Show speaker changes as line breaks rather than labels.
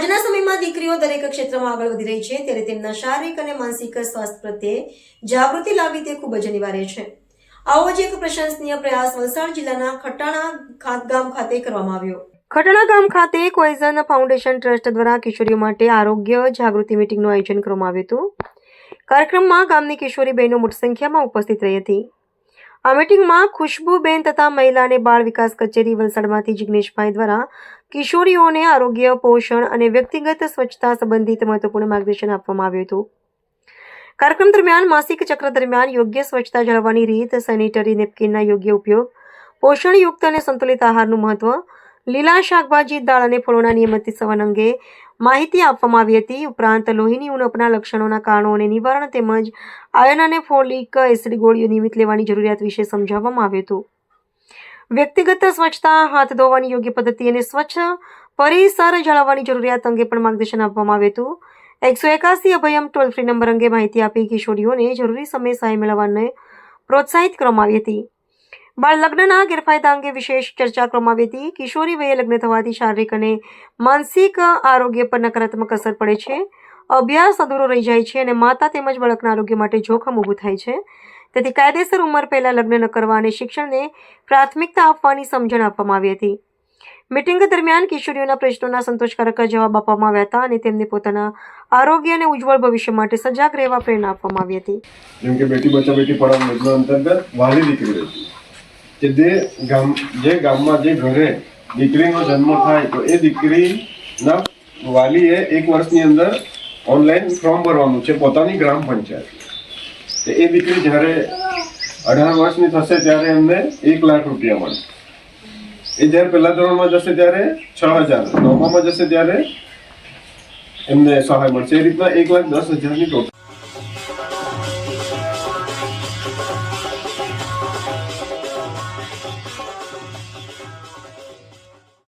આજના સમયમાં દીકરીઓ દરેક ક્ષેત્રમાં આગળ વધી રહી છે, ત્યારે તેમના શારીરિક અને માનસિક સ્વાસ્થ્ય પ્રત્યે જાગૃતિ લાવવી તે ખૂબ જ અનિવાર્ય છે. આવો જ એક પ્રશંસનીય પ્રયાસ વલસાડ જિલ્લાના ખટાણા ખાત ગામ ખાતે કરવામાં આવ્યો. ખટાણા ગામ ખાતે કોઈઝન ફાઉન્ડેશન ટ્રસ્ટ દ્વારા કિશોરીઓ માટે આરોગ્ય જાગૃતિ મિટિંગનું આયોજન કરવામાં આવ્યું હતું. કાર્યક્રમમાં ગામની કિશોરી બહેનો મોટી સંખ્યામાં ઉપસ્થિત રહી હતી. આ મીટિંગમાં ખુશ્બુબેન તથા મહિલા અને બાળ વિકાસ કચેરી વલસાડમાંથી જિગ્નેશભાઈ દ્વારા કિશોરીઓને આરોગ્ય, પોષણ અને વ્યક્તિગત સ્વચ્છતા સંબંધિત મહત્વપૂર્ણ માર્ગદર્શન આપવામાં આવ્યું હતું. કાર્યક્રમ દરમિયાન, માસિક ચક્ર દરમિયાન યોગ્ય સ્વચ્છતા જાળવવાની રીત, સેનિટરી, નેપકિનના યોગ્ય ઉપયોગ, પોષણયુક્ત અને સંતુલિત આહારનું મહત્વ લીલા શાકભાજી, દાળ અને ફળોના નિયમિત સેવન અંગે માહિતી આપવામાં આવી હતી. ઉપરાંત લોહીની ઉણપના લક્ષણોના કારણો અને નિવારણ તેમજ આયર્ન અને ફોલિક એસિડ ગોળીઓ નિયમિત લેવાની જરૂરિયાત વિશે સમજાવવામાં આવ્યું હતું. વ્યક્તિગત સ્વચ્છતા, હાથ ધોવાની યોગ્ય પદ્ધતિ અને સ્વચ્છ પરિસર જાળવવાની જરૂરિયાત અંગે પણ માર્ગદર્શન આપવામાં આવ્યું હતું. એકસો એકાસી અભયમ ટોલ ફ્રી નંબર અંગે માહિતી આપી કિશોરીઓને જરૂરી સમયે સહાય મેળવવાને પ્રોત્સાહિત કરવામાં આવી હતી. બાળ લગ્નના ગેરફાયદા અંગે વિશેષ ચર્ચા કરવામાં આવી હતી. કિશોરી વયે લગ્ન થવાથી શારીરિક અને માનસિક આરોગ્ય પર નકારાત્મક અસર પડે છે. અભ્યાસ અધૂરો રહી જાય છે અને માતા તેમજ બાળકના આરોગ્ય માટે જોખમ ઊભું થાય છે. તેથી કાયદેસર ઉંમર પહેલાં લગ્ન ન કરવા અને શિક્ષણને પ્રાથમિકતા આપવાની સમજણ આપવામાં આવી હતી. મિટિંગ દરમિયાન કિશોરીઓના પ્રશ્નોના સંતોષકારક જવાબ આપવામાં આવ્યા હતા અને તેમને પોતાના આરોગ્ય અને ઉજ્જવળ ભવિષ્ય માટે સજાગ રહેવા પ્રેરણા આપવામાં આવી હતી.
જેમ કે બેટી બચાવ બેટી પઢાવ યોજના અંતર્ગત વાલી દીકરી કે જે ગામ, જે ગામમાં જે ઘરે દીકરીનો જન્મ થાય, તો એ દીકરીના વાલીએ એક વર્ષની અંદર ઓનલાઈન ફોર્મ ભરવાનું છે, પોતાની ગ્રામ પંચાયત. એ દીકરી જ્યારે અઢાર વર્ષની થશે ત્યારે એમને એક લાખ રૂપિયા મળે. એ જ્યારે પહેલા ધોરણમાં જશે ત્યારે છ હજાર નવમાં જશે ત્યારે એમને સહાય મળશે. એ રીતના એક લાખ દસ હજારની ટોટલ.